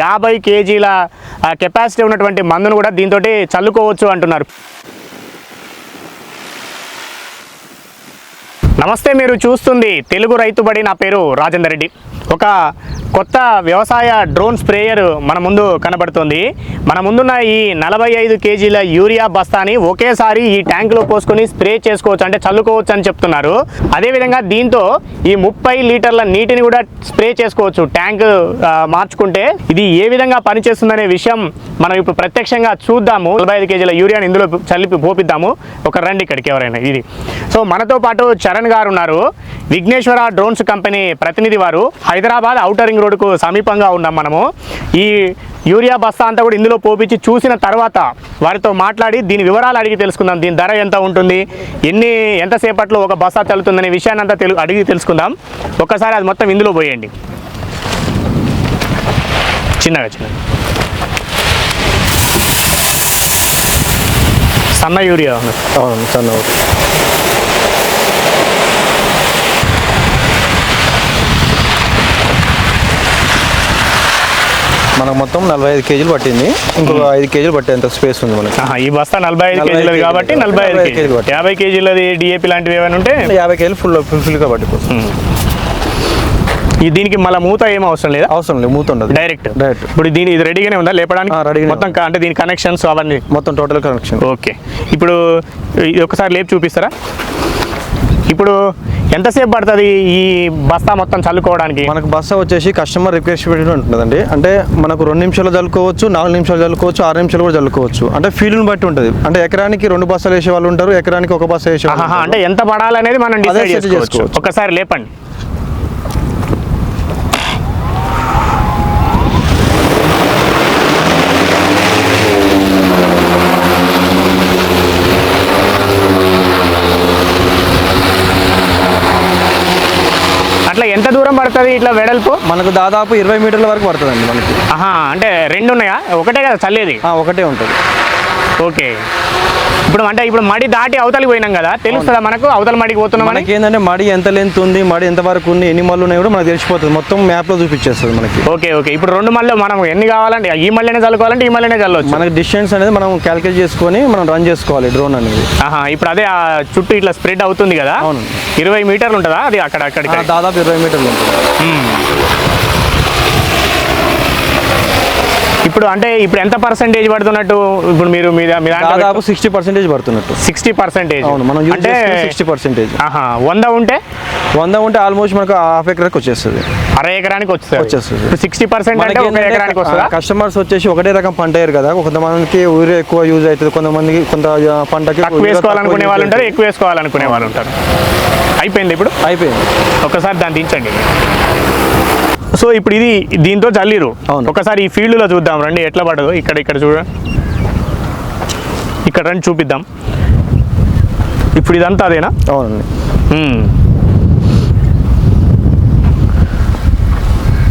యాభై కేజీల కెపాసిటీ ఉన్నటువంటి మందును కూడా దీంతో చల్లుకోవచ్చు అంటున్నారు. నమస్తే మీరు చూస్తుంది తెలుగు రైతుబడి నా పేరు రాజేందర్ రెడ్డి. ఒక కొత్త వ్యవసాయ డ్రోన్ స్ప్రేయర్ మన ముందు కనబడుతుంది. మన ముందున్న ఈ నలభై ఐదు కేజీల యూరియా బస్తాని ఒకేసారి ఈ ట్యాంకులో పోసుకొని స్ప్రే చేసుకోవచ్చు అంటే చల్లుకోవచ్చు అని చెప్తున్నారు. అదేవిధంగా దీంతో ఈ ముప్పై లీటర్ల నీటిని కూడా స్ప్రే చేసుకోవచ్చు ట్యాంక్ మార్చుకుంటే. ఇది ఏ విధంగా పనిచేస్తుందనే విషయం మనం ఇప్పుడు ప్రత్యక్షంగా చూద్దాము. నలభై ఐదు కేజీల యూరియాని ఇందులో చల్లిపి పోపిద్దాము. ఒక రండి ఇక్కడికి ఎవరైనా ఇది. సో మనతో పాటు చరణ్ గారు ఉన్నారు. విఘ్నేశ్వర డ్రోన్స్ కంపెనీ ప్రతినిధి వారు. హైదరాబాద్ ఔటర్ రింగ్ రోడ్డుకు సమీపంగా ఉన్నాం మనము. ఈ యూరియా బస్తా అంతా కూడా ఇందులో పోపించి చూసిన తర్వాత వారితో మాట్లాడి దీని వివరాలు అడిగి తెలుసుకుందాం. దీని ధర ఎంత ఉంటుంది? ఎన్ని ఎంతసేపట్లో ఒక బస్తా చల్లుతుందనే విషయాన్ని అంతా తెలు అడిగి తెలుసుకుందాం. ఒక్కసారి అది మొత్తం ఇందులో పోయండి. చిన్నగా చిన్నగా. సన్న యూరియా అవును సన్న మనకు మొత్తం నలభై ఐదు కేజీలు పట్టింది. ఇంకొక ఐదు కేజీలు పట్టేంత స్పేస్ ఉంది మనకి. ఈ బస్తా నలభై ఐదు 45 కేజీలది కాబట్టి. నలభై ఐదు 45 కేజీలు. యాభై కేజీలది డిఏపి లాంటివి ఏమైనా ఉంటే? యాభై కేజీలు ఫుల్ ఫుల్ఫిల్గా పట్టిపోతుంది ఈ దీనికి మళ్ళీ మూత ఏం అవసరం లేదా? అవసరం లేదు మూత ఉండదు. డైరెక్ట్ డైరెక్ట్ ఇప్పుడు దీని ఇది రెడీగానే ఉందా? లేపడానికి? రెడీగానే మొత్తం అంటే దీని కనెక్షన్స్ అవన్నీ? మొత్తం టోటల్ కనెక్షన్ ఓకే ఇప్పుడు ఇది ఒకసారి లేపి చూపిస్తారా? ఇప్పుడు ఎంతసేపు పడుతుంది ఈ బస్తా మొత్తం చల్లుకోవడానికి? మనకు బస్సు వచ్చేసి కస్టమర్ రిక్వెస్ట్ పెట్టి ఉంటుందండి. అంటే మనకు రెండు నిమిషాలు చల్లుకోవచ్చు నాలుగు నిమిషాలు చల్లుకోవచ్చు ఆరు నిమిషాలు కూడా చల్లుకోవచ్చు. అంటే ఫీల్డ్ని బట్టి ఉంటుంది. అంటే ఎకరానికి రెండు బస్సాలు వేసే వాళ్ళు ఉంటారు ఎకరానికి ఒక బస్సు వేసే. అంటే ఎంత పడాలనేది మనం డిసైడ్ చేసుకోవచ్చు. ఒకసారి లేపండి. అట్లా ఎంత దూరం పడుతుంది ఇట్లా వెడల్పు? మనకు దాదాపు ఇరవై మీటర్ల వరకు పడుతుందండి మనకి. ఆహా అంటే రెండు ఉన్నాయా? ఒకటే కదా చల్లేది. ఒకటే ఉంటుంది. ఓకే. ఇప్పుడు అంటే ఇప్పుడు మడి దాటి అవతలికి పోయినాం కదా తెలుస్తుందా మనకు? అవతల మడికి పోతున్నామని? మనకి ఏంటంటే మడి ఎంత లెంత్ ఉంది మడి ఎంత వరకు ఉంది ఎన్ని మళ్ళు ఉన్నాయి కూడా మనకు తెలిసిపోతుంది. మొత్తం మ్యాప్లో చూపించేస్తుంది మనకి. Okay okay. ఇప్పుడు రెండు మళ్ళీ మనం ఎన్ని కావాలంటే ఈ మళ్ళీనే చల్లుకోవాలంటే ఈ మళ్ళీనే చల్లవచ్చు మనకి డిస్టెన్స్ అనేది మనం క్యాలిక్యులేట్ చేసుకొని మనం రన్ చేసుకోవాలి డ్రోన్ అనేది. ఆహా ఇప్పుడు అదే ఆ చుట్టూ ఇట్లా స్ప్రెడ్ అవుతుంది కదా. ఇరవై మీటర్లు ఉంటుందా? అది అక్కడ అక్కడ దాదాపు ఇరవై మీటర్లు ఉంటుంది. ఇప్పుడు అంటే ఇప్పుడు ఎంత పర్సెంటేజ్ పడుతున్నట్టు ఇప్పుడు మీరు మీ దాదాపు సిక్స్టీ పర్సెంటేజ్ పడుతున్నట్టు. సిక్స్టీ పర్సెంటేజ్ అవును మనం అంటే సిక్స్టీ పర్సెంటేజ్ వంద ఉంటే? వంద ఉంటే ఆల్మోస్ట్ మనకు హాఫ్ ఎకర్కి వచ్చేస్తుంది. అర ఎకరానికి వస్తుంది వచ్చేస్తుంది. ఇప్పుడు సిక్స్టీ పర్సెంట్ అంటే ఒక ఎకరానికి వస్తుందా? కస్టమర్స్ వచ్చేసి ఒకటే రకం పంట వేయరు కదా. కొంతమందికి ఊరే ఎక్కువ యూజ్ అవుతుంది కొంతమందికి కొంత పంటకి తక్కువ యూరియా వేసుకోవాలనుకునే వాళ్ళు ఉంటారు ఎక్కువ వేసుకోవాలనుకునే వాళ్ళు ఉంటారు అయిపోయింది ఇప్పుడు. అయిపోయింది. ఒకసారి దాన్ని దించండి. సో ఇప్పుడు ఇది దీంతో చల్లిరు. అవును. ఒకసారి ఈ ఫీల్డ్లో చూద్దాం. రండి ఎట్లా పడదు ఇక్కడ ఇక్కడ చూడ. ఇక్కడ రండి చూపిద్దాం. ఇప్పుడు ఇదంతా అదేనా? అవునండి.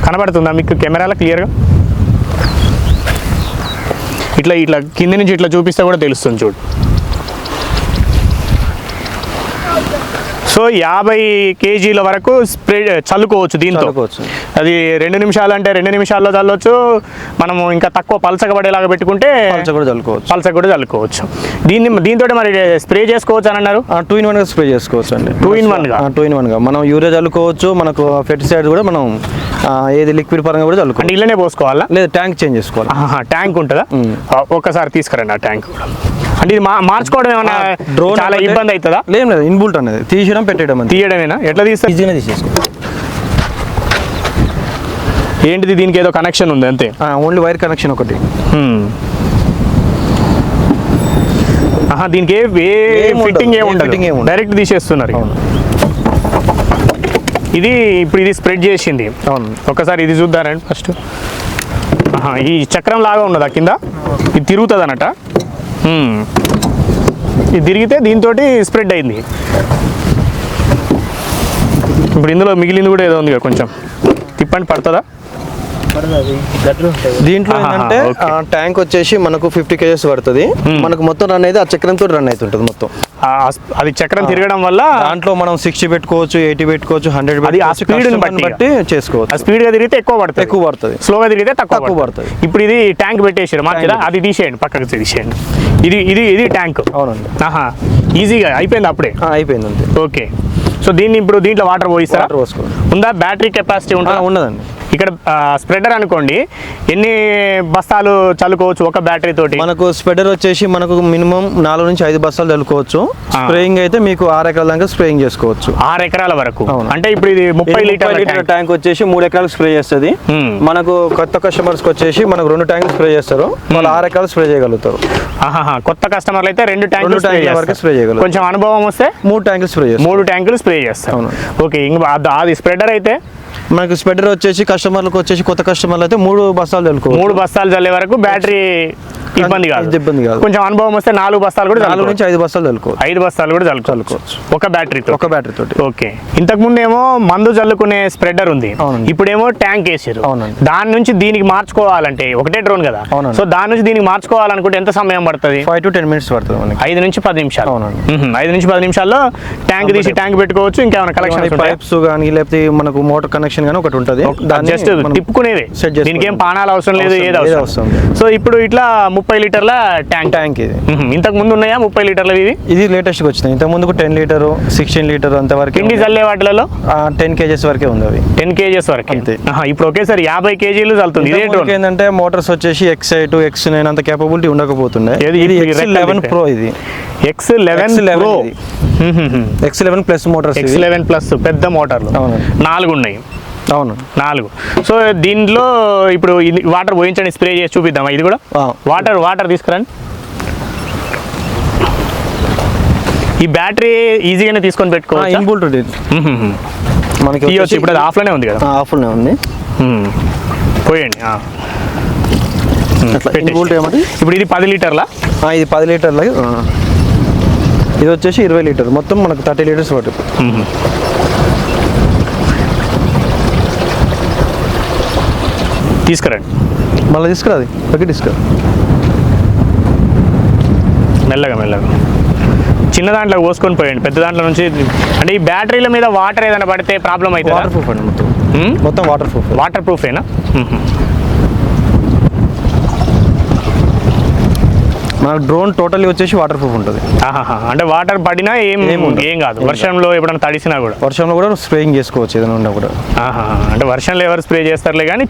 కనబడుతుందా మీకు కెమెరాలో క్లియర్గా? ఇట్లా ఇట్లా కింది నుంచి ఇట్లా చూపిస్తే కూడా తెలుస్తుంది చూడు. సో యాభై కేజీల వరకు స్ప్రే చల్లుకోవచ్చు దీంతో. అది రెండు నిమిషాలు అంటే రెండు నిమిషాల్లో చల్లవచ్చు మనము ఇంకా తక్కువ పలసగా పడేలాగా పెట్టుకుంటే పల్చ కూడా చల్లుకోవచ్చు. పలస కూడా చల్లుకోవచ్చు. దీన్ని దీంతో మరి స్ప్రే చేసుకోవచ్చు అని అన్నారు? టూ ఇన్ వన్గా స్ప్రే చేసుకోవచ్చు అండి. Two in one గా? టూ ఇన్ వన్గా. మనం యూరియా చల్లుకోవచ్చు మనకు ఫెర్టిసైడ్ కూడా మనం ఏది లిక్విడ్ పరంగా కూడా అంటే చల్లుకోవచ్చు ఇళ్ళనే పోసుకోవాలా? లేదు ట్యాంక్ చేంజ్ చేసుకోవాలి. ట్యాంక్ ఉంటుందా? ఒక్కసారి తీసుకురండి ఆ ట్యాంక్ కూడా. అంటే ఇది మార్చుకోవడం ఏమన్నా డ్రోన్ చాలా ఇబ్బంది అవుతుందా? లేదు లేదు ఇన్బుల్ట్ అనేది. తీసేయడం పెట్టేయడం అంతే. తీయడమేనా? ఎట్లా తీస్తారు? ఈజీగా తీసేసుకో. ఏంటిది దీనికి ఏదో కనెక్షన్ ఉంది అంతే. ఓన్లీ వైర్ కనెక్షన్ ఒకటి. ఆహా దీనికి ఏ. ఫిట్టింగ్ ఏమి ఏ ఉండదు. fitting ఏం ఉండదు. డైరెక్ట్ తీసేస్తున్నారు. ఇది ఇప్పుడు ఇది స్ప్రెడ్ చేసింది. అవును. ఒకసారి ఇది చూద్దారండి ఫస్ట్ ఆహా, ఈ చక్రం లాగా ఉన్నదా కింద? ఇది తిరుగుతుంది అన్నట ఇది తిరిగితే దీంతో స్ప్రెడ్ అయింది. ఇప్పుడు ఇందులో మిగిలింది కూడా ఏదో ఉంది కొంచెం. తిప్పండి పడుతుందా? దీంట్లో ఏంటంటే. ట్యాంక్ వచ్చేసి మనకు ఫిఫ్టీ కేజెస్ పడుతుంది. మనకు మొత్తం రన్ అయితే ఆ చక్రంతో రన్ అవుతుంటుంది మొత్తం. అది చక్రం తిరగడం వల్ల దాంట్లో మనం సిక్స్టీ పెట్టుకోవచ్చు ఎయిటీ పెట్టుకోవచ్చు హండ్రెడ్ అది ఆ customer బట్టి చేసుకోవచ్చు. స్పీడ్గా తిరిగితే ఎక్కువ పడుతుంది. ఎక్కువ పడుతుంది. స్లోగా తిరిగితే తక్కువ పడుతుంది. ఇప్పుడు ఇది ట్యాంక్ పెట్టేసారు మార్చిదా అది తీసేయండి పక్కకు తీసేయండి. ఇది ఇది ఇది ట్యాంక్. అవునండి. ఆహా ఈజీగా అయిపోయింది అప్పుడే? అయిపోయింది ఓకే. సో దీన్ని ఇప్పుడు దీంట్లో వాటర్ పోయిస్తారా? ఉందా? బ్యాటరీ కెపాసిటీ ఉంటుందా? ఉన్నదండి. ఇక్కడ స్ప్రెడర్ అనుకోండి ఎన్ని బస్తాలు చల్లుకోవచ్చు ఒక బ్యాటరీ తోటి మనకు స్ప్రెడర్ వచ్చేసి మనకు మినిమం నాలుగు నుంచి ఐదు బస్తాలు చల్లుకోవచ్చు. స్ప్రేయింగ్ అయితే మీకు ఆరు ఎకరాల దాకా స్ప్రేయింగ్ చేసుకోవచ్చు ఆరు ఎకరాల వరకు. అంటే ఇప్పుడు ఇది ముప్పై ఇది లీటర్ల లీటర్ ట్యాంక్. ట్యాంక్ వచ్చేసి మూడు ఎకరాలు స్ప్రే చేస్తుంది. మనకు కొత్త కస్టమర్స్ వచ్చేసి మనకు రెండు ట్యాంకులు స్ప్రే చేస్తారు వాళ్ళు ఆరు ఎకరాలు స్ప్రే చేయగలుగుతారు. కొత్త కస్టమర్లు అయితే రెండు ట్యాంకులు ట్యాంకుల వరకు. స్ప్రే చేయగలరు. కొంచెం అనుభవం వస్తే మూడు ట్యాంకులు స్ప్రే చేస్తారు మూడు ట్యాంకులు స్ప్రే చేస్తారు. ఓకే ఇంక అది స్ప్రెడర్ అయితే మనకు స్ప్రెడర్ వచ్చేసి కస్టమర్లకు వచ్చేసి కొత్త కస్టమర్లు అయితే మూడు బస్తాలు చల్లుకోవచ్చు మూడు బస్తాలు చల్లే వరకు బ్యాటరీ ఇబ్బంది కాదు. ఇబ్బంది కాదు. కొంచెం అనుభవం వస్తే నాలుగు బస్తాలు కూడా నాలుగు. నుంచి ఐదు బస్తాలు చల్లుకోవచ్చు ఐదు బస్తాలు కూడా చల్లుకోవచ్చు ఒక బ్యాటరీ ఒక బ్యాటరీ తోటి. ఓకే. ఇంతకు ముందు ఏమో మందు చల్లుకునే స్ప్రెడర్ ఉంది. ఇప్పుడేమో ట్యాంక్ వేసారు. దాని నుంచి దీనికి మార్చుకోవాలంటే ఒకటే డ్రోన్ కదా. సో దాని నుంచి దీనికి మార్చుకోవాలనుకుంటే ఎంత సమయం పడుతుంది? ఫైవ్ టు టెన్ మినిట్స్ పడుతుంది మనకి. ఐదు నుంచి పది నిమిషాలు. ఐదు నుంచి పది నిమిషాల్లో ట్యాంక్ తీసి ట్యాంక్ పెట్టుకోవచ్చు ఇంకేమైనా కలెక్షన్ పైప్స్ కానీ లేకపోతే మనకు మోటార్ కనెక్షన్ కానీ ఒకటి ఉంటుంది. జస్ట్ తిప్పుకునేదే. దీనికి ఏం పానాలు అవసరం లేదు ఏది అవసరం. సో ఇప్పుడు ఇట్లా ముప్పై లీటర్ల ట్యాంక్. ట్యాంక్ ఇది. ఇంతకు ముందు ఉన్నాయా ముప్పై లీటర్లు ఇది ఇది లేటెస్ట్గా వచ్చినాయి. ఇంత ముందుకు టెన్ లీటర్ సిక్స్టీన్ లీటర్ అంతవరకు పిండి చల్లే వాటిలలో? టెన్ కేజెస్ వరకే ఉంది అవి. టెన్ కేజెస్ వరకు. అంతే. ఇప్పుడు ఒకేసారి యాభై కేజీలు చల్లుతుంది. ఇదే ఏంటంటే మోటార్స్ వచ్చేసి ఎక్స్ ఎయిట్ ఎక్స్ నైన్ అంత కేపబిలిటీ ఉండకపోతుండే. ఇది ఎక్స్ లెవెన్. ప్రో ఇది. ఎక్స్ లెవెన్ X11 ప్రో ఇది. X eleven plus motors X eleven plus పెద్ద మోటార్లు. నాలుగు ఉన్నాయి అవును. నాలుగు. సో దీంట్లో ఇప్పుడు ఇది వాటర్ పోయించండి స్ప్రే చేసి చూపిద్దామా? ఇది కూడా. వాటర్ వాటర్ తీసుకురండి. ఈ బ్యాటరీ ఈజీగానే తీసుకొని పెట్టుకోవచ్చు? ఇన్బుల్ట్ మనకి తీయొచ్చు ఇప్పుడు అది ఆఫ్లోనే ఉంది కదా? ఆఫ్లోనే ఉంది. పోయండి ఇప్పుడు ఇది పది లీటర్లా? ఇది పది లీటర్ల ఇది వచ్చేసి ఇరవై లీటర్. మొత్తం మనకు థర్టీ లీటర్స్ పట్టు తీసుకురండి. మళ్ళీ తీసుకురాది పక్కకి తీసుకురా. మెల్లగా మెల్లగా. చిన్న దాంట్లో పోసుకొని పోయండి. పెద్ద దాంట్లో నుంచి అంటే ఈ బ్యాటరీల మీద వాటర్ ఏదైనా పడితే ప్రాబ్లం వాటర్ అవుతుందా? ప్రూఫ్ అండి మొత్తం. మొత్తం వాటర్ ప్రూఫ్ వాటర్ ప్రూఫేనా మన డ్రోన్ టోటల్లీ వచ్చేసి వాటర్ ప్రూఫ్ ఉంటుంది. అంటే వాటర్ పడినా ఏం ఏం కాదు. వర్షంలో ఎప్పుడైనా తడిసినా కూడా. వర్షంలో కూడా స్ప్రేయింగ్ చేసుకోవచ్చు ఏదైనా ఉన్నా కూడా. అంటే వర్షంలో ఎవరు స్ప్రే చేస్తారులే కానీ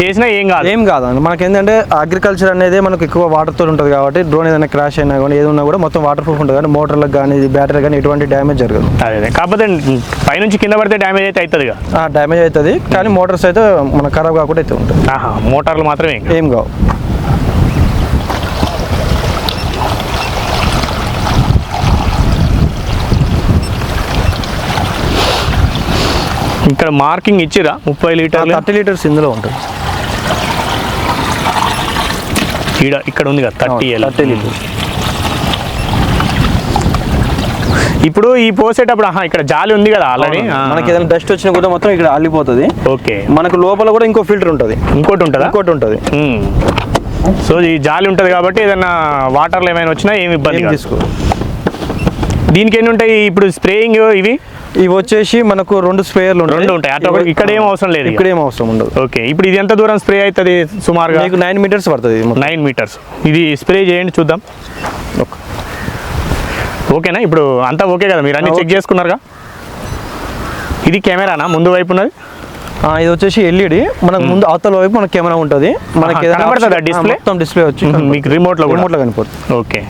చేసినా ఏం కాదు. ఏం కాదండి మనకి ఏంటంటే అగ్రికల్చర్ అనేది మనకు ఎక్కువ వాటర్తో ఉంటుంది కాబట్టి డ్రోన్ ఏదైనా క్రాష్ అయినా కానీ ఏది ఉన్నా కూడా మొత్తం వాటర్ ప్రూఫ్ ఉంటుంది కానీ మోటార్లకు కానీ బ్యాటరీ కానీ ఎటువంటి డ్యామేజ్ జరగదు. అదే కాకపోతే పైనుంచి కింద పడితే డ్యామేజ్ అయితే అవుతుందిగా డ్యామేజ్ అవుతుంది కానీ మోటార్స్ అయితే మన ఖరాబ్ కాకుండా అయితే ఉంటుంది. ఆహా. మోటార్లు మాత్రమే కాదు. ఏం కావు. ఇక్కడ మార్కింగ్ ఇచ్చిరా? ముప్పై లీటర్లు? థర్టీ లీటర్స్ ఇందులో ఉంటుంది. ఈడ ఇక్కడ ఉంది కదా థర్టీ థర్టీ లీటర్స్. ఇప్పుడు ఈ పోసేటప్పుడు ఆహా ఇక్కడ జాలి ఉంది కదా ఆల్రెడీ మనకి ఏదైనా డస్ట్ వచ్చినా కూడా మొత్తం ఇక్కడ అల్లిపోతుంది. ఓకే. మనకు లోపల కూడా ఇంకో ఫిల్టర్ ఉంటుంది. ఇంకోటి ఉంటుందా? ఇంకోటి ఉంటుంది. సో ఈ జాలి ఉంటుంది కాబట్టి ఏదైనా వాటర్లో ఏమైనా వచ్చినా ఏమి ఇబ్బంది. తీసుకో దీనికి ఎన్ని ఉంటాయి ఇప్పుడు స్ప్రేయింగ్ ఇవి? ఇవి వచ్చేసి మనకు రెండు స్ప్రేయర్లు రెండు ఉంటాయి. ఇక్కడ ఏం అవసరం లేదు ఇక. ఇక్కడ ఏం అవసరం ఉండదు. ఓకే. ఇప్పుడు ఇది ఎంత దూరం స్ప్రే అవుతుంది సుమారుగా? మీకు నైన్ మీటర్స్ పడుతుంది. Nine meters. ఇది స్ప్రే చేయండి చూద్దాం. ఓకే. ఓకేనా? ఇప్పుడు అంతా ఓకే కదా? మీరు అన్ని చెక్ చేసుకున్నారుగా? ఇది కెమెరానా? ముందు వైపు ఉన్నది? ఇది వచ్చేసి ఎల్ఈడి. మనకు ముందు అవతల వైపు మనకి కెమెరా ఉంటుంది. మనకి display? మొత్తం డిస్ప్లే వచ్చి. మీకు remote లో కూడా? రిమోట్లో కనిపోతుంది ఓకే.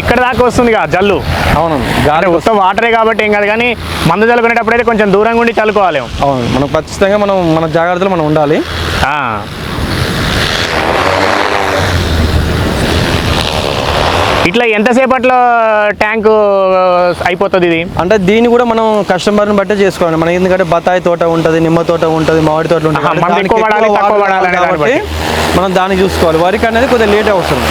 ఇక్కడ దాకా వస్తుంది కదా జల్లు అవునండి అంటే గాలి మొత్తం వాటరే కాబట్టి ఏం కాదు కానీ మందు చల్లుకునేటప్పుడు అయితే కొంచెం దూరంగా ఉండి చల్లుకోవాలి అవును మనం ఖచ్చితంగా మనం మన జాగ్రత్తలు మనం ఉండాలి. ఇట్లా ఎంతసేపట్లో ట్యాంక్ అయిపోతుంది ఇది? అంటే దీన్ని కూడా మనం కస్టమర్ని బట్టే చేసుకోవాలి. మనం ఎందుకంటే బత్తాయి తోట ఉంటుంది నిమ్మ తోట ఉంటుంది మామిడి తోట ఉంటుంది మనం దాన్ని చూసుకోవాలి. వరికి అనేది కొద్దిగా లేట్ అవసరం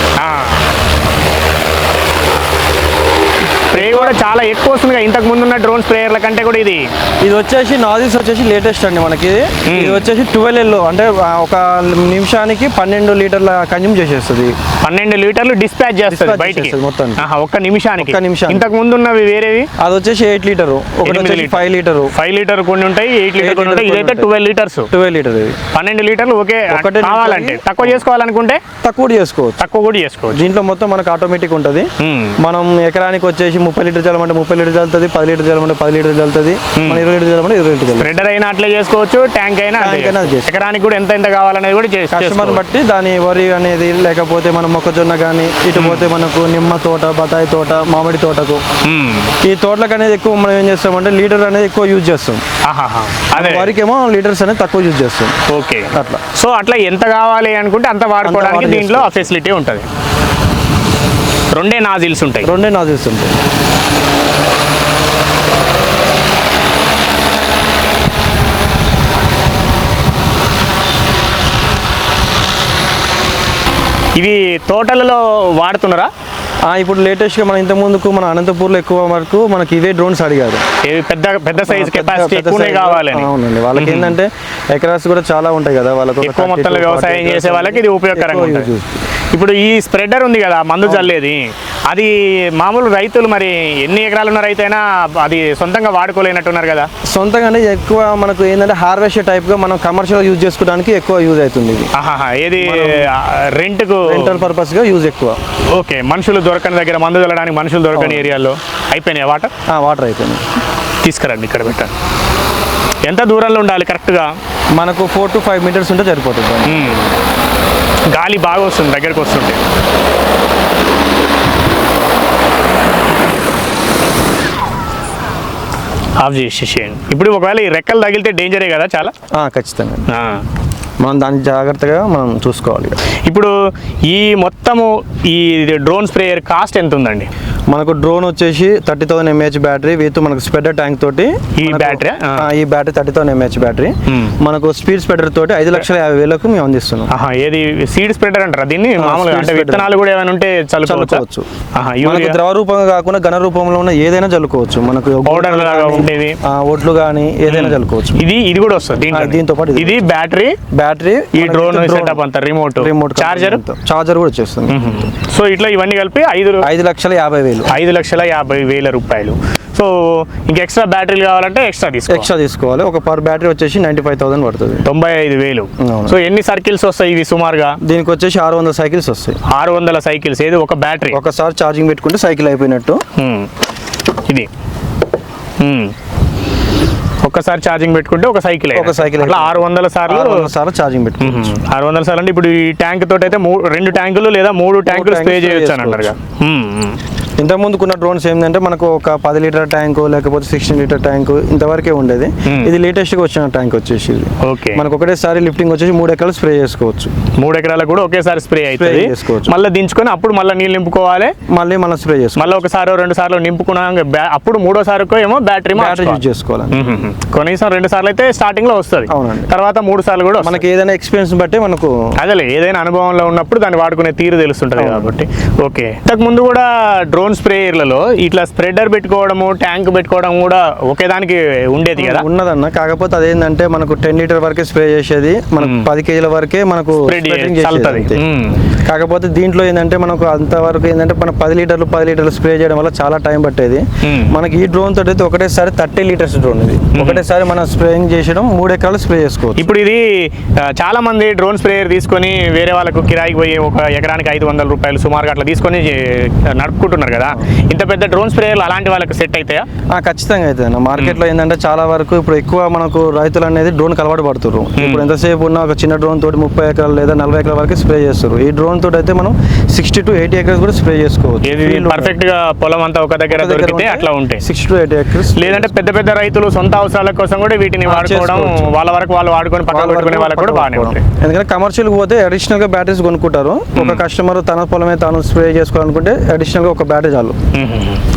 ఆ. కూడా చాలా ఎక్కువ వస్తుంది. ఇంతకు ముందు ఉన్న డ్రోన్ స్ప్రేయర్ల కంటే కూడా ఇది. ఇది వచ్చేసి నాజిల్స్ వచ్చేసి లేటెస్ట్ అండి మనకి. ఇది వచ్చేసి ట్వెల్వ్ ఎల్లో అంటే ఒక నిమిషానికి పన్నెండు లీటర్ల కన్జ్యూమ్ చేసేస్తుంది. పన్నెండు లీటర్లు డిస్పాచ్ చేస్తుంది బయటికి. ఆహా, ఒక్క నిమిషానికి. ఒక్క నిమిషానికి. ఇంతకు ముందు ఉన్నవి వేరేవి? అది వచ్చేసి ఎయిట్ లీటరు ఒకటి. Five litre. ఫైవ్ లీటర్ కొన్ని ఉంటాయి ఎయిట్ లీటర్ కొన్ని ఉంటాయి. ఇదైతే ట్వెల్వ్ లీటర్స్ ట్వెల్వ్ లీటర్ పన్నెండు లీటర్లు ఒకే ఒకటే కావాలంటే. తక్కువ చేసుకోవాలనుకుంటే? తక్కువ కూడా చేసుకోవచ్చు. తక్కువ కూడా చేసుకోవచ్చు. దీంట్లో మొత్తం మనకు ఆటోమేటిక్ ఉంటుంది. మనం ఎకరానికి వచ్చేసి ముప్పై లీటర్ చల్లమంటే ముప్పై లీటర్ చల్లుతుంది పది లీటర్ చల్లమంటే పది లీటర్ చల్లుతుంది మన ఇరవై లీటర్ చల్లమంటే ఇరవై లీటర్ స్ప్రెడర్ అయినా అట్లే చేసుకోవచ్చు ట్యాంక్ అయినా. ఎకరానికి కూడా ఎంత ఎంత కావాలనేది కూడా చేసి కస్టమర్. బట్టి దాని వరి అనేది లేకపోతే మనం మొక్కజొన్న కానీ ఇటు పోతే మనకు నిమ్మ తోట బతాయి తోట మామిడి తోటకు. ఈ తోటలకు అనేది ఎక్కువ మనం ఏం చేస్తామంటే లీటర్ అనేది ఎక్కువ యూజ్ చేస్తాం. అదే. వరికేమో లీటర్స్ అనేది తక్కువ యూజ్ చేస్తాం. ఓకే. అట్లా. సో అట్లా ఎంత కావాలి అనుకుంటే అంత వాడుకోవడానికి వాడి దీంట్లో ఫెసిలిటీ ఉంటుంది. రెండే నాజిల్స్ ఉంటాయి. రెండే నాజిల్స్ ఉంటాయి. ఇవి తోటలలో వాడుతున్నారా? ఇప్పుడు లేటెస్ట్గా మన ఇంత ముందుకు మన అనంతపూర్లో ఎక్కువ వరకు మనకి ఇవే డ్రోన్స్ అడిగారు. పెద్ద పెద్ద సైజ్ కెపాసిటీ కావాలని అవునండి. వాళ్ళకి ఏంటంటే ఎకరాస్ కూడా చాలా ఉంటాయి కదా వాళ్ళకు ఒక ఎక్కువ 30 మొత్తంలో to 40 వ్యవసాయం చేసే వాళ్ళకి ఇది ఉపయోగకరంగా ఉంటుంది. ఇప్పుడు ఈ స్ప్రెడర్ ఉంది కదా మందు చల్లేది అది మామూలు రైతులు మరి ఎన్ని ఎకరాలు ఉన్న రైతైనా అది సొంతంగా వాడుకోలేనట్టున్నారు కదా? సొంతంగానే ఎక్కువ మనకు ఏంటంటే హార్వెస్ట్ టైప్గా మనం కమర్షియల్ యూజ్ చేసుకోవడానికి ఎక్కువ యూజ్ అవుతుంది ఇది. ఏది రెంట్కు రెంటల్ పర్పస్గా యూజ్ ఎక్కువ. ఓకే మనుషులు దొరకని దగ్గర మందు చల్లడానికి మనుషులు దొరకని ఏరియాలో అయిపోయినాయి వాటర్? వాటర్ అయిపోయింది తీసుకురండి ఇక్కడ పెట్టండి. ఎంత దూరంలో ఉండాలి కరెక్ట్గా? మనకు ఫోర్ టు ఫైవ్ మీటర్స్ ఉంటే సరిపోతుంది. గాలి బాగా వస్తుంది దగ్గరకు వస్తుంటే. ఆఫ్ చేసేసేయండి ఇప్పుడు ఒకవేళ ఈ రెక్కలు తగిలితే డేంజరే కదా చాలా? ఖచ్చితంగా. మనం దాన్ని జాగ్రత్తగా మనం చూసుకోవాలి. ఇప్పుడు ఈ మొత్తము ఈ డ్రోన్ స్ప్రేయర్ కాస్ట్ ఎంత ఉందండి మనకు డ్రోన్ వచ్చేసి thirty thousand mAh battery with మనకు స్పెడర్ ట్యాంక్ తోటి ఈ. ఆ, ఈ battery thirty thousand mAh battery Hmm. మనకు స్పీడ్ స్పెడర్ తోటి ఐదు లక్షల యాభై వేలకు మేము అందిస్తున్నాం. ఏది సీడ్ స్ప్రెడర్ అంటారా? దీన్ని మామూలుగా అంటే. విత్తనాలు కూడా ఏమైనా ఉంటే చల్లుకోవచ్చు? మనకు ద్రవ రూపంగా కాకుండా ఘన రూపంలో ఉన్న ఏదైనా చల్లుకోవచ్చు. మనకు పౌడర్ లాగా ఉండేది. ఆ, ఒడ్లు కానీ ఏదైనా చల్లుకోవచ్చు. ఇది ఇది కూడా వస్తుంది దీంతో పాటు ఇది. ఇది బ్యాటరీ బ్యాటరీ ఈ డ్రోన్ సెటప్ అంతా రిమోట్ రిమోట్ చార్జర్ చార్జర్ కూడా వచ్చేస్తుంది సో ఇట్లా ఇవన్నీ కలిపి ఐదు ఐదు లక్షల యాభై వేలు. ఐదు లక్షల యాభై వేల రూపాయలు. సో ఇంక ఎక్స్ట్రా బ్యాటరీలు కావాలంటే ఎక్స్ట్రా తీసుకో ఎక్స్ట్రా తీసుకోవాలి. ఒక పర్ బ్యాటరీ వచ్చేసి నైంటీ ఫైవ్ థౌసండ్ పడుతుంది. తొంభై ఐదు వేలు. సో ఎన్ని సర్కిల్స్ వస్తాయి ఇవి సుమారుగా? దీనికి వచ్చేసి ఆరు వందల సైకిల్స్ వస్తాయి. ఆరు వందల సైకిల్స్. ఏది? ఒక బ్యాటరీ. ఒకసారి ఛార్జింగ్ పెట్టుకుంటే సైకిల్ అయిపోయినట్టు. ఇది. ఒక్కసారి ఛార్జింగ్ పెట్టుకుంటే ఒక సైకిల్ ఒక cycle అట్లా ఆరు వందల సార్లు సార్లు ఛార్జింగ్ మ్మ్. ఆరు వందల సార్లు అంటే ఇప్పుడు ఈ ట్యాంక్ తోటి అయితే మూడు రెండు ట్యాంకులు లేదా మూడు ట్యాంకులు స్ప్రే చేయొచ్చు అని అంటారు ఇంత ముందుకున్న డ్రోన్స్ ఏంటంటే మనకు ఒక పది లీటర్ ట్యాంక్ లేకపోతే సిక్స్టీన్ లీటర్ ట్యాంక్ ఇంతవరకే ఉండేది. Hmm. ఇది లేటెస్ట్గా వచ్చిన ట్యాంక్ వచ్చేసి ఓకే మనకు ఒకటేసారి లిఫ్టింగ్ వచ్చేసి మూడు ఎకరాలు స్ప్రే చేసుకోవచ్చు. మూడు ఎకరాలకు కూడా ఒకేసారి స్ప్రే అవుతుంది చేసుకోవచ్చు. మళ్ళీ దించుకొని అప్పుడు మళ్ళీ నీళ్ళు నింపుకోవాలి. మళ్ళీ మనం స్ప్రే చేసుకోవాలి మళ్ళీ ఒకసారి రెండు సార్లు నింపుకున్నాక బ్యా- అప్పుడు మూడోసారికో ఏమో బ్యాటరీ బ్యాటరీ యూజ్ చేసుకోవాలి. కనీసం రెండు సార్లు అయితే స్టార్టింగ్లో వస్తుంది. అవునండి. తర్వాత మూడు సార్లు కూడా. మనకి ఏదైనా ఎక్స్పీరియన్స్ బట్టి మనకు అదేలే ఏదైనా అనుభవంలో ఉన్నప్పుడు దాన్ని వాడుకునే తీరు తెలుస్తుంటది కాబట్టి. ఓకే. ఇంతకు ముందు కూడా డ్రోన్ స్ప్రేయర్లలో ఇట్లా స్ప్రెడర్ పెట్టుకోవడము ట్యాంక్ పెట్టుకోవడం కూడా ఒకే దానికి ఉండేది కదా? ఉన్నదన్న. కాకపోతే అదేంటంటే మనకు టెన్ లీటర్ వరకే స్ప్రే చేసేది మనకు పది కేజీల వరకే మనకు. కాకపోతే దీంట్లో ఏంటంటే మనకు అంతవరకు ఏంటంటే మన పది లీటర్లు పది లీటర్లు స్ప్రే చేయడం వల్ల చాలా టైం పట్టేది. మనకి ఈ డ్రోన్ తోటి అయితే ఒకటేసారి థర్టీ లీటర్స్ డ్రోన్ ఇది. ఒకటేసారి మనం స్ప్రేయింగ్ చేయడం మూడు ఎకరాలు స్ప్రే చేసుకోవచ్చు. ఇప్పుడు ఇది చాలా మంది డ్రోన్ స్ప్రేయర్ తీసుకొని వేరే వాళ్ళకు కిరాయికి పోయి ఒక ఎకరానికి ఐదు వందల రూపాయలు సుమారుగా అట్లా తీసుకొని ఏ, నడుపుకుంటున్నారు కదా. ఇంత పెద్ద డ్రోన్ స్ప్రేయర్లు అలాంటి వాళ్ళకి సెట్ అవుతాయా? ఆ, ఖచ్చితంగా అయితే మార్కెట్లో ఏంటంటే చాలా వరకు ఇప్పుడు ఎక్కువ మనకు రైతులు అనేది డ్రోన్ అలవాటు పడుతున్నారు ఇప్పుడు ఎంతసేపు ఉన్న ఒక చిన్న డ్రోన్ తోటి ముప్పై ఎకరాలు లేదా నలభై ఎకరాల వరకు స్ప్రే చేస్తారు ఈ డ్రోన్ తోటి అయితే మనం సిక్స్టీ టు ఎయిటీ ఎకర్స్ కూడా స్ప్రే చేసుకోవచ్చు. పర్ఫెక్ట్గా పొలం అంతా ఒక దగ్గర దొరికితే అట్లా ఉంటాయి సిక్స్టీ టు ఎయిటీ ఎకర్స్ లేదంటే పెద్ద పెద్ద రైతులు సొంత అవసరాల కోసం కూడా వీటిని వాడుకోవడం. వాళ్ళ వరకు వాళ్ళు వాడుకొని పక్కన పెట్టుకునే వాళ్ళకి కూడా బాగానే ఉంటాయి ఎందుకంటే కమర్షియల్ పోతే అడిషనల్గా బ్యాటరీస్ కొనుక్కుంటారు. ఒక కస్టమర్ తన పొలమే తాను స్ప్రే చేసుకోవాలనుకుంటే అడిషనల్గా ఒక బ్యాటరీ బ్యాటరీ చాలు.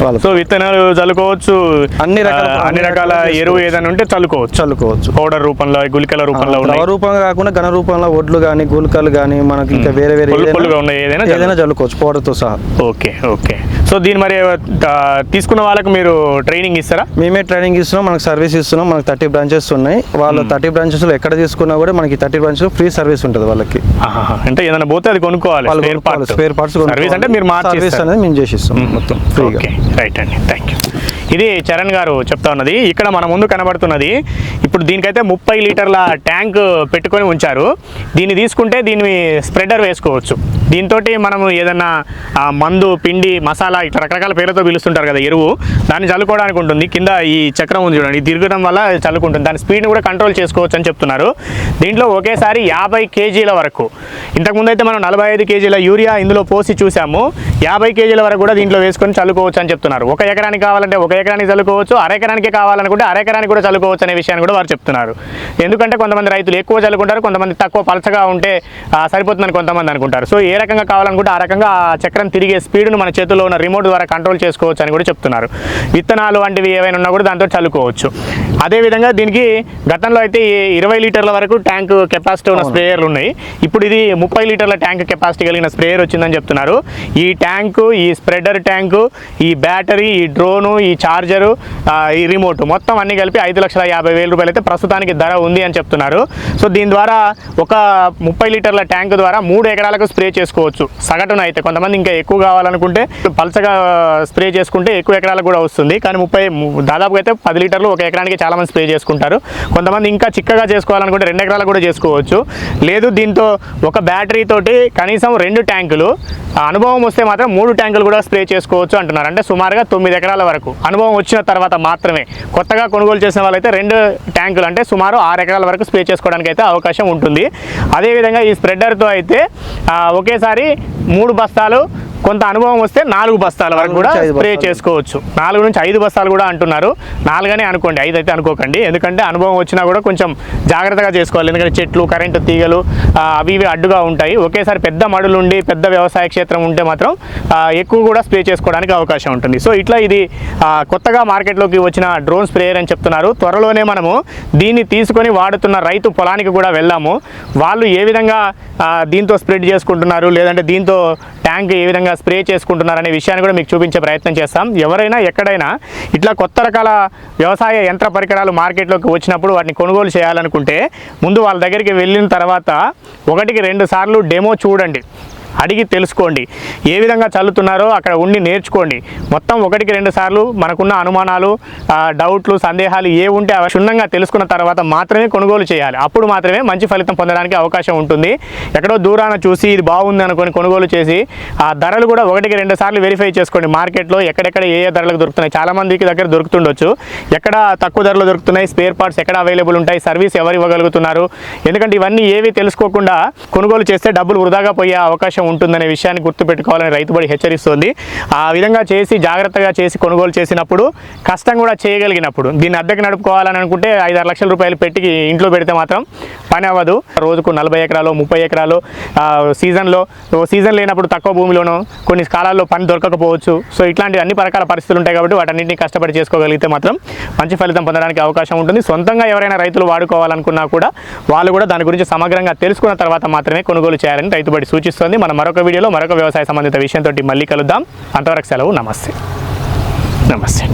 వాళ్ళకు. సో విత్తనాలు చల్లుకోవచ్చు. అన్ని రకాల- అన్ని రకాల ఎరువు ఏదైనా ఉంటే చల్లుకోవచ్చు. చల్లుకోవచ్చు. పౌడర్ రూపంలో గుళికల రూపంలో ద్రవ రూపంగా కాకుండా ఘన రూపంలో ఒడ్లు కానీ గుల్కలు కానీ మనకి ఇంకా వేరే వేరే ఏదైనా- ఏదైనా చల్లుకోవచ్చు. పౌడర్తో సహా. Okay okay. సో దీని మరి తీసుకున్న వాళ్ళకు మీరు ట్రైనింగ్ ఇస్తారా? మేమే ట్రైనింగ్ ఇస్తున్నాం మనకు సర్వీస్ ఇస్తున్నాం మనకు థర్టీ బ్రాంచెస్ ఉన్నాయి. వాళ్ళ థర్టీ బ్రాంచెస్లో ఎక్కడ తీసుకున్నా కూడా మనకి థర్టీ బ్రాంచెస్ ఫ్రీ సర్వీస్ ఉంటుంది వాళ్ళకి. అంటే ఏదైనా పోతే అది కొనుక్కోవాలి వాళ్ళు స్పేర్ పార్ట్స్ సర్వీస్ అంటే మీరు మార్చి సర్వీస్. అనేది మేము చేసి ఇస్తాం మొత్తం. ఫ్రీగా ఓకే రైట్ అండి థ్యాంక్ యూ ఇది చరణ్ గారు చెప్తా ఉన్నది. ఇక్కడ మన ముందు కనబడుతున్నది ఇప్పుడు దీనికైతే ముప్పై లీటర్ల ట్యాంక్ పెట్టుకొని ఉంచారు. దీన్ని తీసుకుంటే దీన్ని స్ప్రెడర్ వేసుకోవచ్చు. దీంతో మనము ఏదన్నా మందు పిండి మసాలా ఇట్లా రకరకాల పేర్లతో పిలుస్తుంటారు కదా ఎరువు. దాన్ని చల్లుకోవడానికి ఉంటుంది. కింద ఈ చక్రం ఉంది చూడండి. తిరగడం వల్ల చల్లుకుంటుంది. దాని స్పీడ్ని కూడా కంట్రోల్ చేసుకోవచ్చు అని చెప్తున్నారు. దీంట్లో ఒకేసారి యాభై కేజీల వరకు. ఇంతకుముందు అయితే మనం నలభై ఐదు కేజీల యూరియా ఇందులో పోసి చూసాము. యాభై కేజీల వరకు కూడా దీంట్లో వేసుకొని చల్లుకోవచ్చు అని చెప్తున్నారు. ఒక ఎకరానికి కావాలంటే ఒక ఎకరానికి చల్లుకోవచ్చు అర ఎకరానికి కావాలనుకుంటే అర ఎకరానికి కూడా చల్లుకోవచ్చు అనే విషయాన్ని కూడా వారు చెప్తున్నారు. ఎందుకంటే కొంతమంది రైతులు ఎక్కువ చల్లుకుంటారు కొంతమంది తక్కువ పలచగా ఉంటే సరిపోతుందని కొంతమంది అనుకుంటారు. సో ఏ రకంగా కావాలనుకుంటే ఆ రకంగా ఆ చక్రం తిరిగే స్పీడ్ను మన చేతిలో ఉన్న రిమోట్ ద్వారా కంట్రోల్ చేసుకోవచ్చు అని కూడా చెప్తున్నారు. విత్తనాలు వంటివి ఏవైనా ఉన్నా కూడా దాంతో చల్లుకోవచ్చు. అదేవిధంగా దీనికి గతంలో అయితే ఈ ఇరవై లీటర్ల వరకు ట్యాంక్ కెపాసిటీ ఉన్న స్ప్రేయర్లు ఉన్నాయి. ఇప్పుడు ఇది ముప్పై లీటర్ల ట్యాంక్ కెపాసిటీ కలిగిన స్ప్రేయర్ వచ్చిందని చెప్తున్నారు. ఈ ట్యాంకు ఈ స్ప్రెడర్ ట్యాంకు ఈ బ్యాటరీ ఈ డ్రోను ఈ చార్జరు ఈ రిమోట్. మొత్తం అన్ని కలిపి ఐదు లక్షల యాభై వేల రూపాయలు అయితే ప్రస్తుతానికి ధర ఉంది అని చెప్తున్నారు. సో దీని ద్వారా ఒక ముప్పై లీటర్ల ట్యాంక్ ద్వారా మూడు ఎకరాలకు స్ప్రే చేసుకోవచ్చు. సగటున అయితే కొంతమంది ఇంకా ఎక్కువ కావాలనుకుంటే పలసగా స్ప్రే చేసుకుంటే ఎక్కువ ఎకరాలకు కూడా వస్తుంది. కానీ ముప్పై దాదాపుగా అయితే పది లీటర్లు ఒక ఎకరానికి చాలామంది స్ప్రే చేసుకుంటారు. కొంతమంది ఇంకా చిక్కగా చేసుకోవాలనుకుంటే రెండు ఎకరాలకు కూడా చేసుకోవచ్చు. లేదు దీంతో ఒక బ్యాటరీ తోటి కనీసం రెండు ట్యాంకులు అనుభవం వస్తే మాత్రం మూడు ట్యాంకులు కూడా స్ప్రే చేసుకోవచ్చు అంటున్నారు. అంటే సుమారుగా తొమ్మిది ఎకరాల వరకు. అనుభవం వచ్చిన తర్వాత మాత్రమే. కొత్తగా కొనుగోలు చేసిన వాళ్ళైతే రెండు ట్యాంకులు అంటే సుమారు ఆరు ఎకరాల వరకు స్ప్రే చేసుకోవడానికి అయితే అవకాశం ఉంటుంది. అదేవిధంగా ఈ స్ప్రెడర్తో అయితే ఒకేసారి మూడు బస్తాలు కొంత అనుభవం వస్తే నాలుగు బస్తాల వరకు కూడా స్ప్రే. చేసుకోవచ్చు. నాలుగు నుంచి ఐదు బస్తాలు కూడా అంటున్నారు. నాలుగనే అనుకోండి ఐదు అయితే అనుకోకండి. ఎందుకంటే అనుభవం వచ్చినా కూడా కొంచెం జాగ్రత్తగా చేసుకోవాలి. ఎందుకంటే చెట్లు కరెంటు తీగలు అవి ఇవి అడ్డుగా ఉంటాయి. ఒకేసారి పెద్ద మడులు ఉండి పెద్ద వ్యవసాయ క్షేత్రం ఉంటే మాత్రం ఎక్కువ కూడా స్ప్రే చేసుకోవడానికి అవకాశం ఉంటుంది. సో ఇట్లా ఇది కొత్తగా మార్కెట్లోకి వచ్చిన డ్రోన్ స్ప్రేయర్ అని చెప్తున్నారు. త్వరలోనే మనము దీన్ని తీసుకొని వాడుతున్న రైతు పొలానికి కూడా వెళ్ళాము వాళ్ళు ఏ విధంగా దీంతో స్ప్రెడ్ చేసుకుంటున్నారు? లేదంటే దీంతో ట్యాంక్ ఏ విధంగా స్ప్రే చేసుకుంటున్నారు అనే విషయాన్ని కూడా మీకు చూపించే ప్రయత్నం చేస్తాం. ఎవరైనా ఎక్కడైనా ఇట్లా కొత్త రకాల వ్యవసాయ యంత్ర పరికరాలు మార్కెట్లోకి వచ్చినప్పుడు వాటిని కొనుగోలు చేయాలనుకుంటే ముందు వాళ్ళ దగ్గరికి వెళ్ళిన తర్వాత ఒకటికి రెండు సార్లు డెమో చూడండి. అడిగి తెలుసుకోండి. ఏ విధంగా చల్లుతున్నారో అక్కడ ఉండి నేర్చుకోండి. మొత్తం ఒకటికి రెండు సార్లు మనకున్న అనుమానాలు డౌట్లు సందేహాలు ఏ ఉంటే అవి క్షుణ్ణంగా తెలుసుకున్న తర్వాత మాత్రమే కొనుగోలు చేయాలి. అప్పుడు మాత్రమే మంచి ఫలితం పొందడానికి అవకాశం ఉంటుంది. ఎక్కడో దూరాన చూసి ఇది బాగుంది అనుకొని కొనుగోలు చేసి ఆ ధరలు కూడా ఒకటికి రెండు సార్లు వెరిఫై చేసుకోండి. మార్కెట్లో ఎక్కడెక్కడ ఏ ఏ ధరలకు దొరుకుతున్నాయి. చాలామందికి దగ్గర దొరుకుతుండొచ్చు. ఎక్కడ తక్కువ ధరలు దొరుకుతున్నాయి స్పేర్ పార్ట్స్ ఎక్కడ అవైలబుల్ ఉంటాయి సర్వీస్ ఎవరు ఇవ్వగలుగుతున్నారు? ఎందుకంటే ఇవన్నీ ఏవి తెలుసుకోకుండా కొనుగోలు చేస్తే డబ్బులు వృధాగా పోయే అవకాశం ఉంటుందనే విషయాన్ని గుర్తుపెట్టుకోవాలని రైతుబడి హెచ్చరిస్తోంది. ఆ విధంగా చేసి జాగ్రత్తగా చేసి కొనుగోలు చేసినప్పుడు కష్టం కూడా చేయగలిగినప్పుడు దీన్ని అద్దెకి నడుపుకోవాలని అనుకుంటే ఐదు ఆరు లక్షల రూపాయలు పెట్టి ఇంట్లో పెడితే మాత్రం పని అవ్వదు. రోజుకు నలభై ఎకరాలు ముప్పై ఎకరాలు సీజన్లో సీజన్ లేనప్పుడు తక్కువ భూమిలోనూ కొన్ని కాలాల్లో పని దొరకకపోవచ్చు. సో ఇట్లాంటి అన్ని రకాల పరిస్థితులు ఉంటాయి కాబట్టి వాటన్నింటినీ కష్టపడి చేసుకోగలిగితే మాత్రం మంచి ఫలితం పొందడానికి అవకాశం ఉంటుంది. సొంతంగా ఎవరైనా రైతులు వాడుకోవాలనుకున్నా కూడా వాళ్ళు కూడా దాని గురించి సమగ్రంగా తెలుసుకున్న తర్వాత మాత్రమే కొనుగోలు చేయాలని రైతుబడి సూచిస్తోంది. మరొక వీడియోలో మరొక వ్యవసాయ సంబంధిత విషయంతో మళ్ళీ కలుద్దాం. అంతవరకు సెలవు. నమస్తే. నమస్తే.